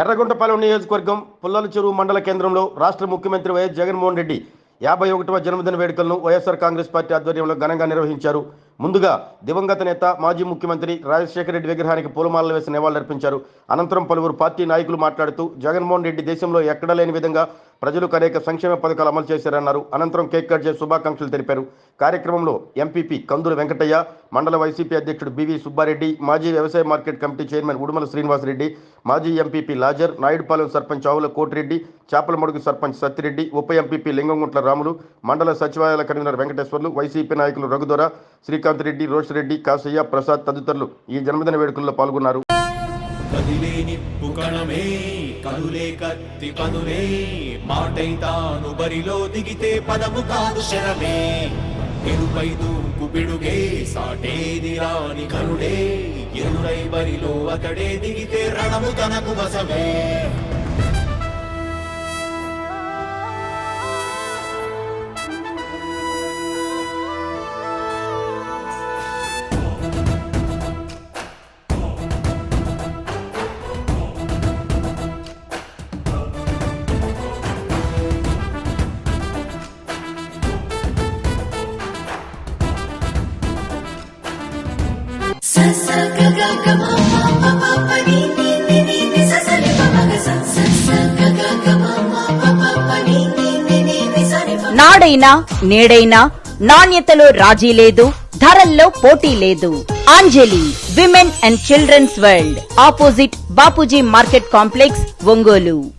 ఎర్రగుంటపాలెం నియోజకవర్గం పుల్లల చెరువు మండల కేంద్రంలో రాష్ట్ర ముఖ్యమంత్రి వైఎస్ జగన్మోహన్ రెడ్డి యాభై ఒకటవ జన్మదిన వేడుకలను వైఎస్ఆర్ కాంగ్రెస్ పార్టీ ఆధ్వర్యంలో ఘనంగా నిర్వహించారు. ముందుగా దివంగత నేత మాజీ ముఖ్యమంత్రి రాజశేఖర రెడ్డి విగ్రహానికి పూలమాలలు వేసి నివాళులర్పించారు అనంతరం పలువురు పార్టీ నాయకులు మాట్లాడుతూ జగన్మోహన్ రెడ్డి దేశంలో ఎక్కడా లేని విధంగా ప్రజలకు అనేక సంక్షేమ పథకాలు అమలు చేశారన్నారు. అనంతరం కేక్ కట్ చేసి శుభాకాంక్షలు తెలిపారు. కార్యక్రమంలో ఎంపీపీ కందుల వెంకటయ్య మండల వైసీపీ అధ్యక్షుడు బివి సుబ్బారెడ్డి మాజీ వ్యవసాయ market committee chairman Udumala Srinivasa Reddy మాజీ ఎంపీపీ లాజర్ నాయుడుపాలెం సర్పంచ్ ఆవుల కోటిరెడ్డి చాపలమడుగు సర్పంచ్ సత్తిరెడ్డి ఉప ఎంపీపీ లింగంగుంట్ల రాములు మండల సచివాలయాల కన్వీనర్ వెంకటేశ్వర్లు వైసీపీ నాయకులు రఘుదొర శ్రీకాంత్ రెడ్డి రోషిరెడ్డి కాసయ్య ప్రసాద్ తదితరులు ఈ జన్మదిన వేడుకల్లో పాల్గొన్నారు. కనులే కత్తి పనులే మాటైతాను బరిలో దిగితే పదము కాదు శరమే. ఎరుపై దూకు పిడుగే సాటేది రాని కరుడే. ఎరుడై బరిలో అతడే దిగితే రణము తనకు వసమే నాడైనా నేడైనా నాణ్యతలో రాజీ లేదు ధరల్లో పోటీ లేదు. Anjali women and childrens world opposite Bapuji market complex Ongole.